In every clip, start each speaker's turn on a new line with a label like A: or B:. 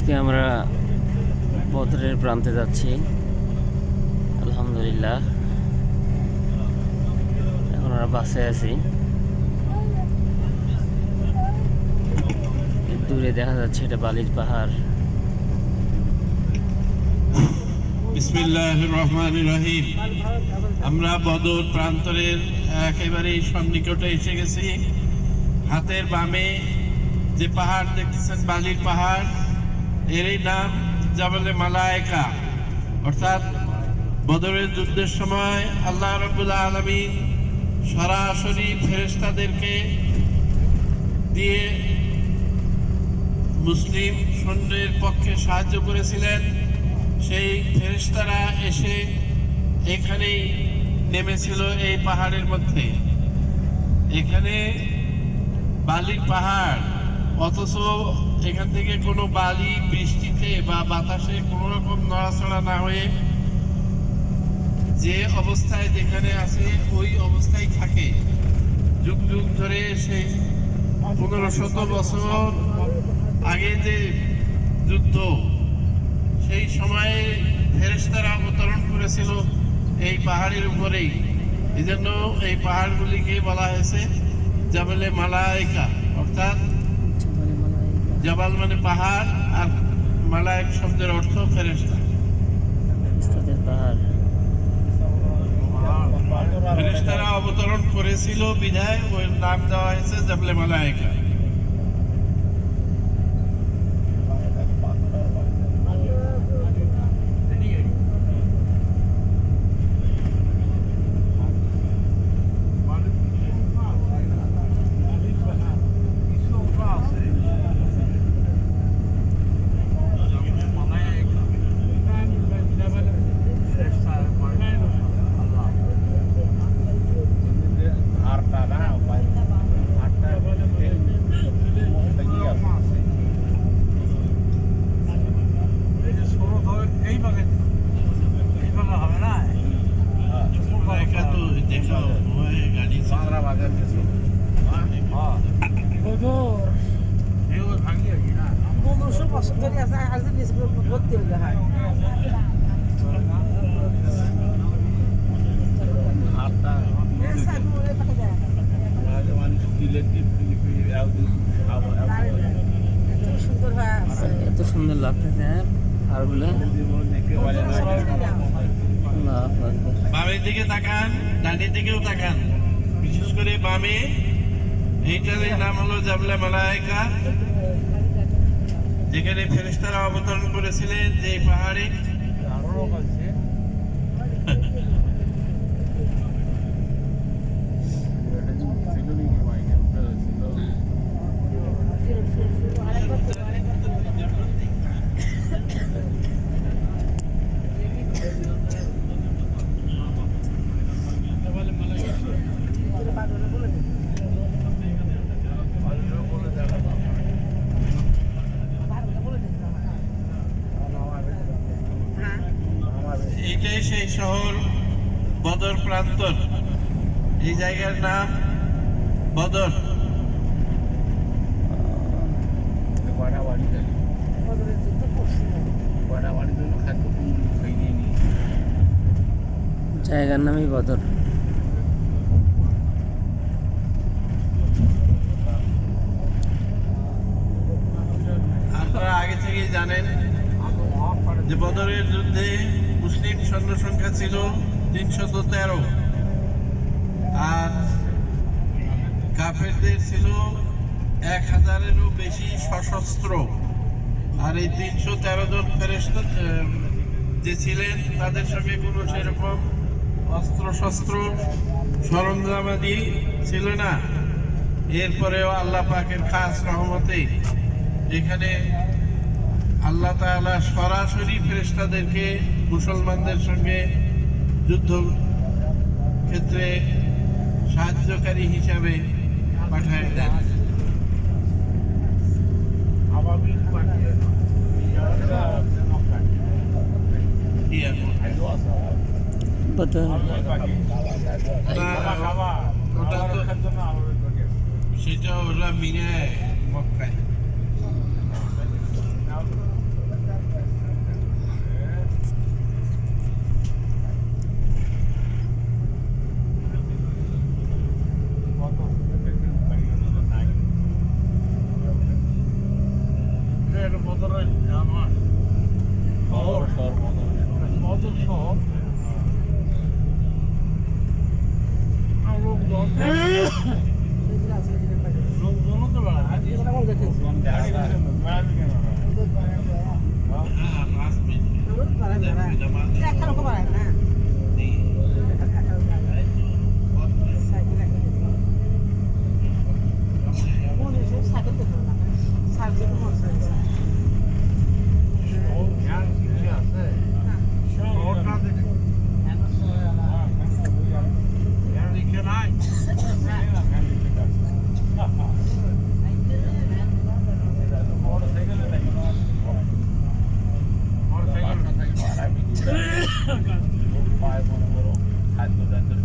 A: আজকে আমরা বদরের প্রান্তে যাচ্ছি। আলহামদুলিল্লাহ। এখন আমরা বাসে আছি। দূরে দেখা যাচ্ছে এটা বালির পাহাড়।
B: বিসমিল্লাহ রহমান রহিম। আমরা বদর প্রান্তরের একেবারে সন্নিকটে এসে গেছি। হাতের বামে যে পাহাড় দেখতেছেন, বালির পাহাড় এরই নাম জাবালে মালায়কা। অর্থাৎ বদরের যুদ্ধের সময় আল্লাহ রবুল্লা আলমিন সরাসরি ফেরেস্তাদেরকে দিয়ে মুসলিম সৈন্যের পক্ষে সাহায্য করেছিলেন। সেই ফেরেশতারা এসে এখানেই নেমেছিল এই পাহাড়ের মধ্যে। এখানে বালির পাহাড়, অথচ এখান থেকে কোনো বালি, বৃষ্টিতে বা বাতাসে কোনো রকম নড়াচড়া না হয়ে যে অবস্থায় যেখানে আছে, ওই অবস্থায় থাকে। যুগ যুগ ধরে সেই পনেরো শত বছর আগে যে যুদ্ধ, সেই সময়ে ফেরেশতারা অবতরণ করেছিল এই পাহাড়ের উপরেই। এই জন্য এই পাহাড়গুলিকে বলা হয়েছে জাবালে মালায়কা, অর্থাৎ জাবাল মানে পাহাড় আর মালা এক শব্দের অর্থ
A: ফেরেস্তা
B: ফেরেস্তারা অবতরণ করেছিল বিধায় ওই নাম দেওয়া হয়েছে জাবলে মালায়কা তো দেখা হয় গাড়ি
C: পনেরোশো বছর আছে আজ ভর্তি হলে হয়? হয়ে
A: এত সুন্দর লাগতেছে হ্যাঁ পাহাড়গুলো আল্লাহু
B: বামের দিকে তাকান, ডানের দিকেও তাকান। বিশেষ করে বামে, এইটার নাম হলো জাবলা মালায়কা যেখানে ফেরিস্তারা অবতরণ করেছিলেন যে পাহাড়ে এইটাই সেই শহর বদর প্রান্তর এই জায়গার নাম বদর।
A: জায়গার নামই বদর
B: আপনারা আগে থেকেই জানেন যে বদরের যুদ্ধে মুসলিম সৈন্য সংখ্যা ছিল তিনশত তেরো আর কাফেরদের ছিল এক হাজারেরও বেশি সশস্ত্র। আর এই তিনশো তেরো জন ফেরেস্তা যে ছিলেন, তাদের সঙ্গে কোনো সেরকম অস্ত্র শস্ত্র সরঞ্জামাদি ছিল না। এরপরেও আল্লাহ পাকের খাস রহমতে এখানে আল্লাহ তাআলা সরাসরি ফেরেশতাদেরকে, মুসলমানদের সঙ্গে যুদ্ধ ক্ষেত্রে সাহায্যকারী হিসাবে পাঠায় দেন। কি এখন?
A: বদর
B: ওটা তো সেটা ওরা মিনে মক্কায়।
C: এগুলো আমার দেখেছি।
B: পাঁচ মিনিট
C: আমার বাড়ায় না। একটা লোকও বাড়ায় না। সাইকেল একটা দিতে হবে। মনে হচ্ছে সাইকেল দিতে হবে না। সাইকেল মনে হচ্ছে।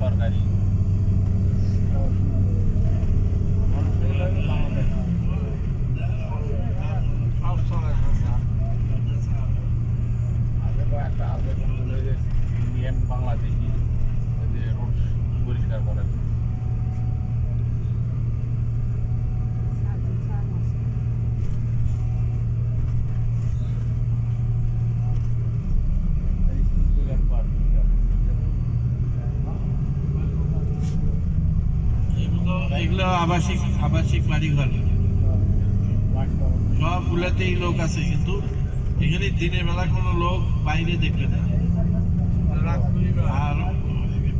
D: সরকারি একটা আছে ইন্ডিয়ান বাংলাদেশি ওই যে রোড পরিষ্কার করেন
B: এগুলো এগুলো আবাসিক আবাসিক বাড়িঘর। সবগুলাতেই লোক আছে, কিন্তু এখানে দিনের বেলা কোনো লোক বাইরে দেখবে না। আর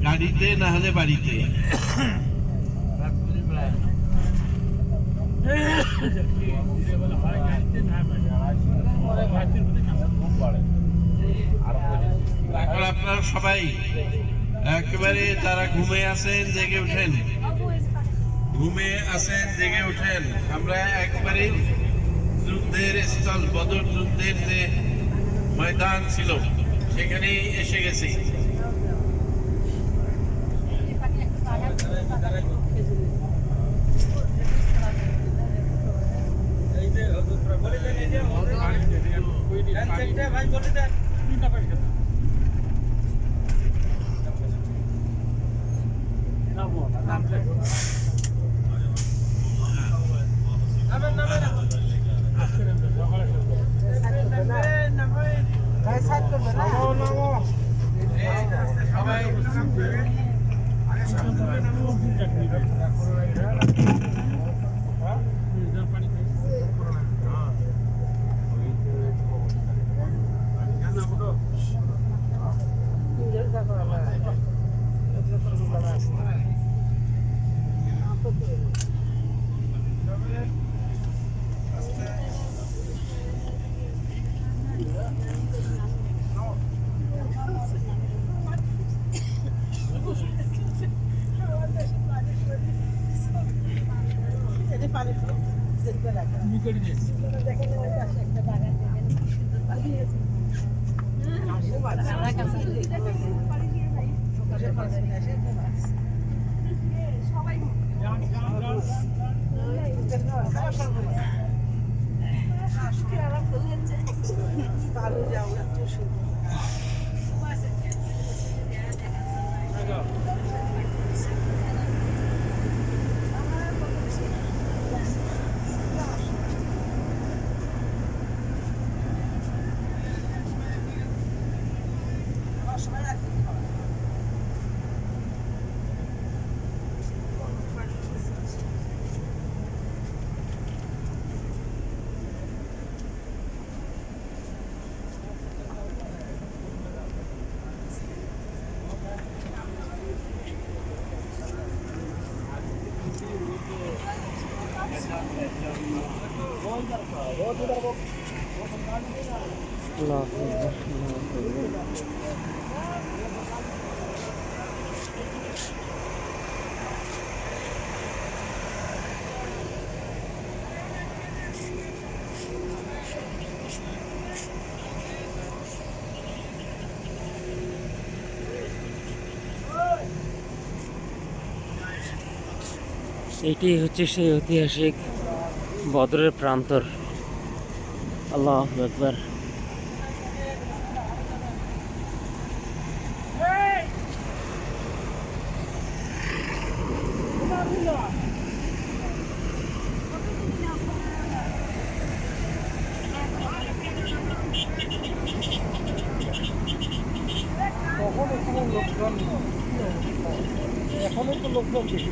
B: গাড়িতে না হলে বাড়িতে। আপনারা সবাই একেবারে যারা ঘুমে আছেন, জেগে উঠেন ঘুমে আছেন, জেগে উঠেন আমরা একবারে যুদ্ধের স্থল, বদর যুদ্ধের যে ময়দান ছিল, সেখানেই এসে গেছি।
C: ভাই Nicolines. ভালো যাও একটু শুধু
A: এটি হচ্ছে সেই ঐতিহাসিক বদরের প্রান্তর। আল্লাহ একবার
C: তখন এখানে লোকজন এখনও তো লোকজন বেশি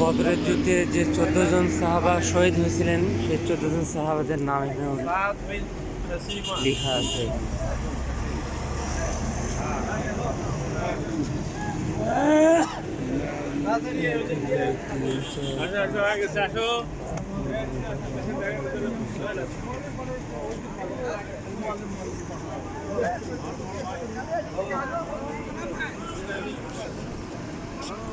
A: বদরের যুদ্ধে যে চোদ্দ জন সাহাবা শহীদ হয়েছিলেন, সেই চোদ্দ জন সাহাবাদের নাম এখানে লেখা আছে।